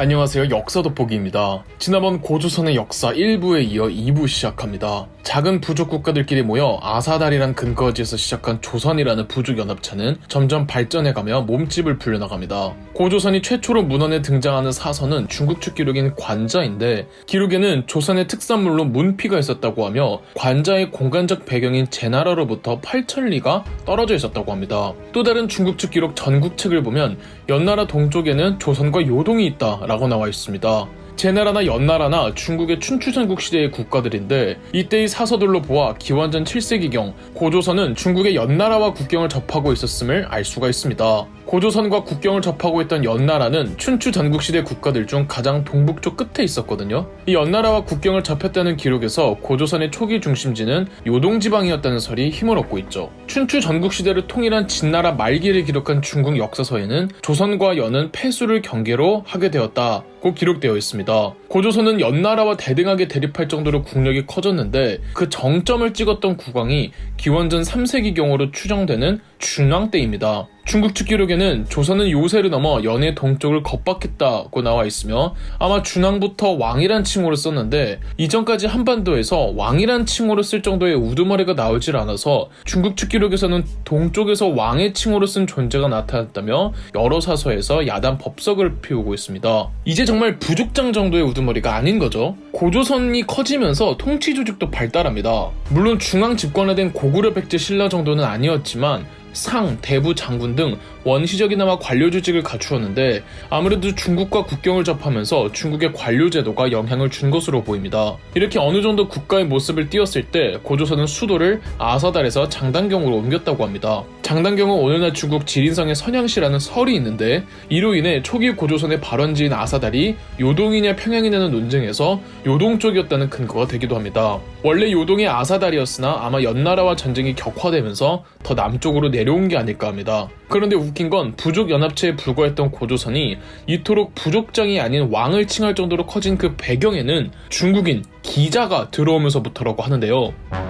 안녕하세요. 역사 돋보기입니다. 지난번 고조선의 역사 1부에 이어 2부 시작합니다. 작은 부족 국가들끼리 모여 아사달이란 근거지에서 시작한 조선이라는 부족 연합체는 점점 발전해가며 몸집을 불려나갑니다. 고조선이 최초로 문헌에 등장하는 사서는 중국 측 기록인 관자인데 기록에는 조선의 특산물로 문피가 있었다고 하며 관자의 공간적 배경인 제나라로부터 8천리가 떨어져 있었다고 합니다. 또 다른 중국 측 기록 전국 책을 보면 연나라 동쪽에는 조선과 요동이 있다 라고 나와 있습니다. 제나라나 연나라나 중국의 춘추전국 시대의 국가들인데 이때의 사서들로 보아 기원전 7세기경 고조선은 중국의 연나라와 국경을 접하고 있었음을 알 수가 있습니다. 고조선과 국경을 접하고 있던 연나라는 춘추 전국 시대 국가들 중 가장 동북쪽 끝에 있었거든요. 이 연나라와 국경을 접했다는 기록에서 고조선의 초기 중심지는 요동 지방이었다는 설이 힘을 얻고 있죠. 춘추 전국 시대를 통일한 진나라 말기를 기록한 중국 역사서에는 조선과 연은 패수를 경계로 하게 되었다고 기록되어 있습니다. 고조선은 연나라와 대등하게 대립할 정도로 국력이 커졌는데 그 정점을 찍었던 국왕이 기원전 3세기경으로 추정되는 준왕 때입니다. 중국 측 기록에는 조선은 요새를 넘어 연의 동쪽을 겁박했다고 나와 있으며 아마 준왕부터 왕이란 칭호를 썼는데 이전까지 한반도에서 왕이란 칭호를 쓸 정도의 우두머리가 나오질 않아서 중국 측 기록에서는 동쪽에서 왕의 칭호를 쓴 존재가 나타났다며 여러 사서에서 야단 법석을 피우고 있습니다. 이제 정말 부족장 정도의 우두머리가 아닌 거죠. 고조선이 커지면서 통치 조직도 발달합니다. 물론 중앙 집권에 된 고구려 백제 신라 정도는 아니었지만 상, 대부, 장군 등 원시적이나마 관료 조직을 갖추었는데 아무래도 중국과 국경을 접하면서 중국의 관료 제도가 영향을 준 것으로 보입니다. 이렇게 어느 정도 국가의 모습을 띄었을 때 고조선은 수도를 아사달에서 장단경으로 옮겼다고 합니다. 장단경은 오늘날 중국 지린성의 선양시라는 설이 있는데 이로 인해 초기 고조선의 발원지인 아사달이 요동이냐 평양이냐는 논쟁에서 요동 쪽이었다는 근거가 되기도 합니다. 원래 요동이 아사달이었으나 아마 연나라와 전쟁이 격화되면서 더 남쪽으로 내 려온 게 아닐까 합니다. 그런데 웃긴 건 부족 연합체에 불과했던 고조선이 이토록 부족장이 아닌 왕을 칭할 정도로 커진 그 배경에는 중국인 기자가 들어오면서부터라고 하는데요.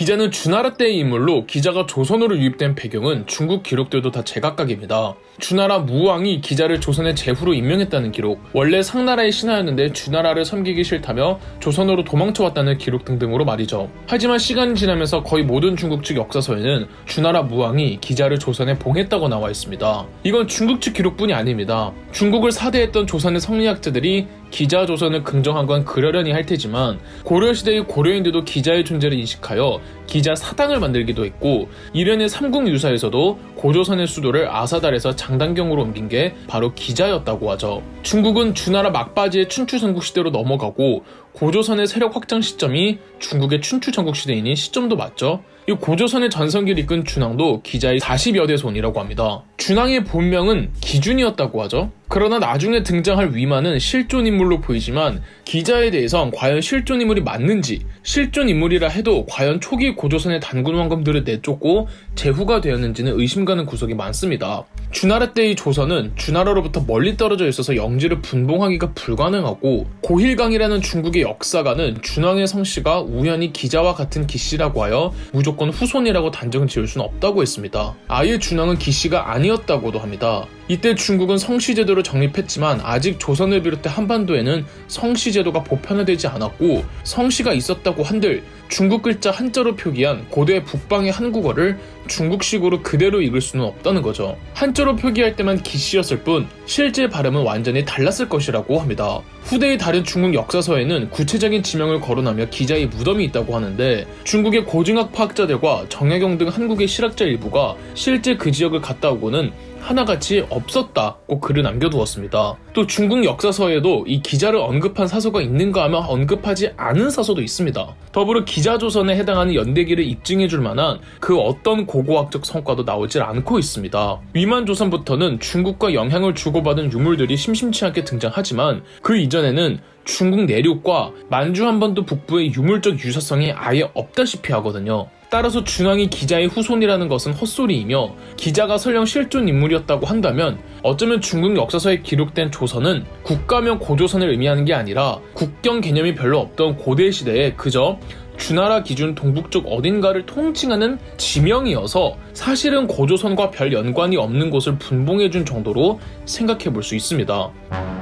기자는 주나라 때의 인물로 기자가 조선으로 유입된 배경은 중국 기록들도 다 제각각입니다. 주나라 무왕이 기자를 조선의 제후로 임명했다는 기록, 원래 상나라의 신하였는데 주나라를 섬기기 싫다며 조선으로 도망쳐왔다는 기록 등등으로 말이죠. 하지만 시간이 지나면서 거의 모든 중국 측 역사서에는 주나라 무왕이 기자를 조선에 봉했다고 나와 있습니다. 이건 중국 측 기록뿐이 아닙니다. 중국을 사대했던 조선의 성리학자들이 기자 조선을 긍정한 건 그러려니 할 테지만 고려시대의 고려인들도 기자의 존재를 인식하여 기자 사당을 만들기도 했고 이련의 삼국유사에서도 고조선의 수도를 아사달에서 장단경으로 옮긴 게 바로 기자였다고 하죠. 중국은 주나라 막바지의 춘추전국 시대로 넘어가고 고조선의 세력 확장 시점이 중국의 춘추전국 시대이니 시점도 맞죠. 이 고조선의 전성기를 이끈 준왕도 기자의 40여 대 손이라고 합니다. 준왕의 본명은 기준이었다고 하죠. 그러나 나중에 등장할 위만은 실존 인물로 보이지만 기자에 대해선 과연 실존 인물이 맞는지 실존 인물이라 해도 과연 초기 고조선의 단군 왕검들을 내쫓고 제후가 되었는지는 의심가는 구석이 많습니다. 주나라 때의 조선은 주나라로부터 멀리 떨어져 있어서 영지를 분봉하기가 불가능하고 고힐강이라는 중국의 역사가는 준왕의 성씨가 우연히 기자와 같은 기씨라고 하여 무조건 후손이라고 단정 지을 수는 없다고 했습니다. 아예 준왕은 기씨가 아니었다고도 합니다. 이때 중국은 성씨제도를 정립했지만 아직 조선을 비롯해 한반도에는 성씨제도가 보편화되지 않았고 성씨가 있었다고 한들 중국 글자 한자로 표기한 고대 북방의 한국어를 중국식으로 그대로 읽을 수는 없다는 거죠. 한자로 표기할 때만 기씨였을 뿐 실제 발음은 완전히 달랐을 것이라고 합니다. 후대의 다른 중국 역사서에는 구체적인 지명을 거론하며 기자의 무덤이 있다고 하는데 중국의 고증학 파 학자들과 정약용 등 한국의 실학자 일부가 실제 그 지역을 갔다 오고는 하나같이 없었다고 글을 남겨두었습니다. 또 중국 역사서에도 이 기자를 언급한 사서가 있는가 하면 언급하지 않은 사서도 있습니다. 더불어 기자조선에 해당하는 연대기를 입증해줄 만한 그 어떤 고고학적 성과도 나오질 않고 있습니다. 위만 조선부터는 중국과 영향을 주고받은 유물들이 심심치 않게 등장하지만 그 이전 에는 중국 내륙과 만주 한반도 북부의 유물적 유사성이 아예 없다시피 하거든요. 따라서 준왕이 기자의 후손이라는 것은 헛소리이며 기자가 설령 실존 인물이었다고 한다면 어쩌면 중국 역사서에 기록된 조선은 국가명 고조선을 의미하는 게 아니라 국경 개념이 별로 없던 고대 시대에 그저 주나라 기준 동북쪽 어딘가를 통칭하는 지명이어서 사실은 고조선과 별 연관이 없는 것을 분봉해준 정도로 생각해 볼 수 있습니다.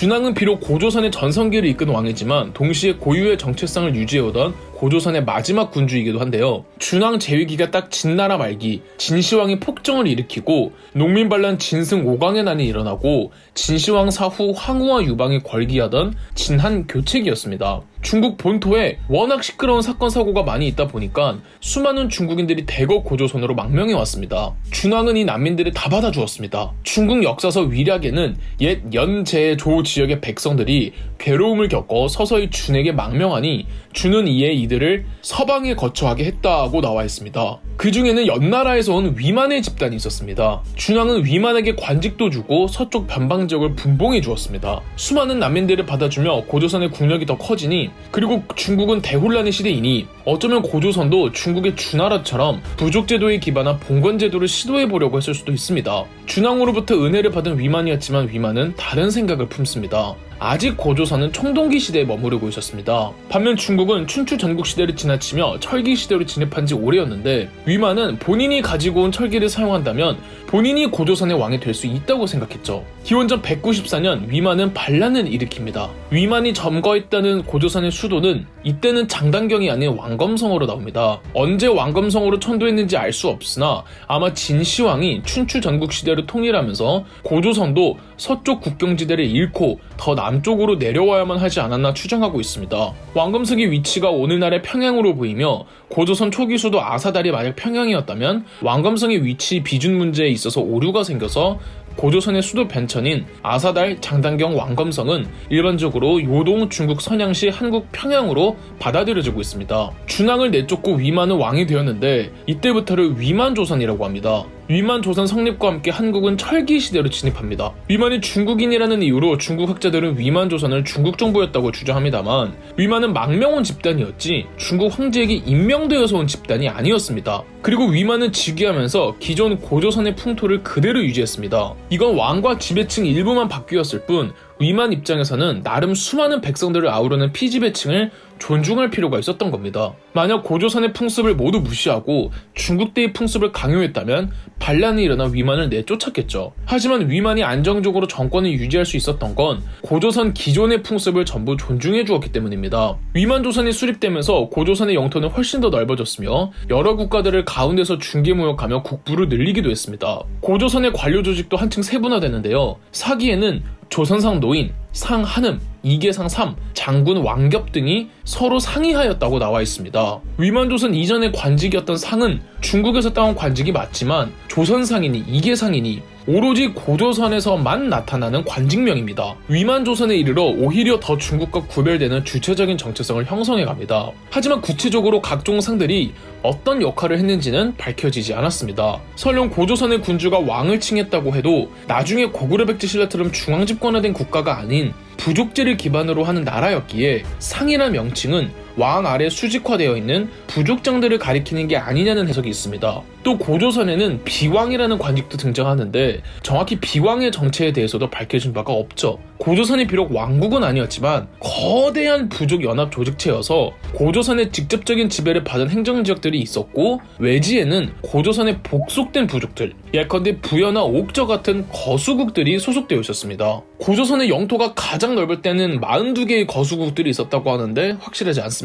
준왕은 비록 고조선의 전성기를 이끈 왕이지만 동시에 고유의 정체성을 유지해오던 고조선의 마지막 군주이기도 한데요. 준왕 재위기가 딱 진나라 말기 진시황이 폭정을 일으키고 농민반란 진승 오강의 난이 일어나고 진시황 사후 황후와 유방이 걸기하던 진한 교책이었습니다. 중국 본토에 워낙 시끄러운 사건 사고가 많이 있다 보니까 수많은 중국인들이 대거 고조선으로 망명해 왔습니다. 준왕은 이 난민들을 다 받아 주었습니다. 중국 역사서 위략에는 옛 연제 조 지역의 백성들이 괴로움을 겪어 서서히 준에게 망명하니 준은 이에 이 들을 서방에 거처하게 했다고 나와 있습니다. 그 중에는 연나라에서 온 위만의 집단이 있었습니다. 준왕은 위만에게 관직도 주고 서쪽 변방 지역을 분봉해 주었습니다. 수많은 난민들을 받아주며 고조선의 국력이 더 커지니 그리고 중국은 대혼란의 시대이니 어쩌면 고조선도 중국의 주나라처럼 부족 제도에 기반한 봉건 제도를 시도해 보려고 했을 수도 있습니다. 준왕으로부터 은혜를 받은 위만이었지만 위만은 다른 생각을 품습니다. 아직 고조선은 청동기 시대에 머무르고 있었습니다. 반면 중국은 춘추 전국 시대를 지나치며 철기 시대로 진입한 지 오래였는데 위만은 본인이 가지고 온 철기를 사용한다면 본인이 고조선의 왕이 될 수 있다고 생각했죠. 기원전 194년 위만은 반란을 일으킵니다. 위만이 점거했다는 고조선의 수도는 이때는 장단경이 아닌 왕검성으로 나옵니다. 언제 왕검성으로 천도했는지 알 수 없으나 아마 진시황이 춘추 전국 시대를 통일하면서 고조선도 서쪽 국경지대를 잃고 더 남쪽으로 내려와야만 하지 않았나 추정하고 있습니다. 왕검성의 위치가 오늘날의 평양으로 보이며 고조선 초기 수도 아사달이 평양이었다면 왕검성의 위치 비준 문제에 있어서 오류가 생겨서 고조선의 수도 변천인 아사달 장단경 왕검성은 일반적으로 요동 중국 선양시 한국 평양으로 받아들여지고 있습니다. 준왕을 내쫓고 위만은 왕이 되었는데 이때부터를 위만조선이라고 합니다. 위만 조선 성립과 함께 한국은 철기 시대로 진입합니다. 위만이 중국인이라는 이유로 중국 학자들은 위만 조선을 중국 정부였다고 주장합니다만 위만은 망명온 집단이었지 중국 황제에게 임명되어서 온 집단이 아니었습니다. 그리고 위만은 즉위하면서 기존 고조선의 풍토를 그대로 유지했습니다. 이건 왕과 지배층 일부만 바뀌었을 뿐 위만 입장에서는 나름 수많은 백성들을 아우르는 피지배층을 존중할 필요가 있었던 겁니다. 만약 고조선의 풍습을 모두 무시하고 중국대의 풍습을 강요했다면 반란이 일어나 위만을 내쫓았겠죠. 하지만 위만이 안정적으로 정권을 유지할 수 있었던 건 고조선 기존의 풍습을 전부 존중해 주었기 때문입니다. 위만 조선이 수립되면서 고조선의 영토는 훨씬 더 넓어졌으며 여러 국가들을 가운데서 중개 무역하며 국부를 늘리기도 했습니다. 고조선의 관료 조직도 한층 세분화되는데요. 사기에는 조선상 노인, 상한음, 이계상 3, 장군 왕겹 등이 서로 상의하였다고 나와 있습니다. 위만조선 이전의 관직이었던 상은 중국에서 따온 관직이 맞지만 조선상이니 이계상이니 오로지 고조선에서만 나타나는 관직명입니다. 위만조선에 이르러 오히려 더 중국과 구별되는 주체적인 정체성을 형성해 갑니다. 하지만 구체적으로 각종 상들이 어떤 역할을 했는지는 밝혀지지 않았습니다. 설령 고조선의 군주가 왕을 칭했다고 해도 나중에 고구려 백제 신라처럼 중앙 집권화된 국가가 아닌 부족제를 기반으로 하는 나라였기에 상이란 명칭은 왕 아래 수직화되어 있는 부족장들을 가리키는 게 아니냐는 해석이 있습니다. 또 고조선에는 비왕이라는 관직도 등장하는데 정확히 비왕의 정체에 대해서도 밝혀진 바가 없죠. 고조선이 비록 왕국은 아니었지만 거대한 부족 연합 조직체여서 고조선의 직접적인 지배를 받은 행정 지역들이 있었고 외지에는 고조선에 복속된 부족들 예컨대 부여나 옥저 같은 거수국들이 소속되어 있었습니다. 고조선의 영토가 가장 넓을 때는 42개의 거수국들이 있었다고 하는데 확실하지 않습니다.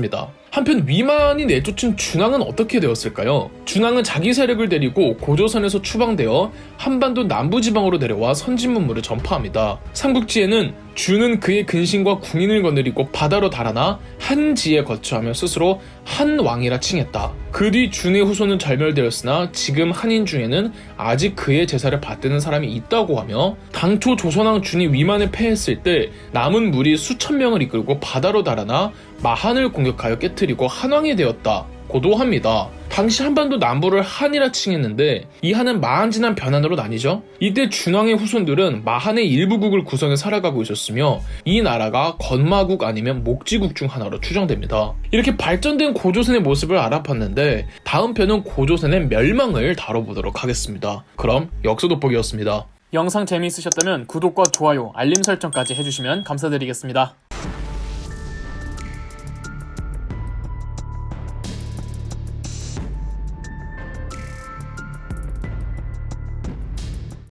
한편 위만이 내쫓은 준왕은 어떻게 되었을까요? 준왕은 자기 세력을 데리고 고조선에서 추방되어 한반도 남부지방으로 내려와 선진문물을 전파합니다. 삼국지에는 주는 그의 근신과 궁인을 거느리고 바다로 달아나 한지에 거처하며 스스로 한 왕이라 칭했다. 그 뒤 준의 후손은 절멸되었으나 지금 한인 중에는 아직 그의 제사를 받드는 사람이 있다고 하며 당초 조선왕 준이 위만을 패했을 때 남은 무리 수천 명을 이끌고 바다로 달아나 마한을 공격하여 깨뜨리고 한왕이 되었다. 고도 합니다. 당시 한반도 남부를 한이라 칭했는데 이 한은 마한 지난 변환으로 나뉘죠. 이때 준왕의 후손들은 마한의 일부국을 구성해 살아가고 있었으며 이 나라가 건마국 아니면 목지국 중 하나로 추정됩니다. 이렇게 발전된 고조선의 모습을 알아봤는데 다음 편은 고조선의 멸망을 다뤄보도록 하겠습니다. 그럼 역사 돋보기였습니다. 영상 재미있으셨다면 구독과 좋아요, 알림 설정까지 해주시면 감사드리겠습니다.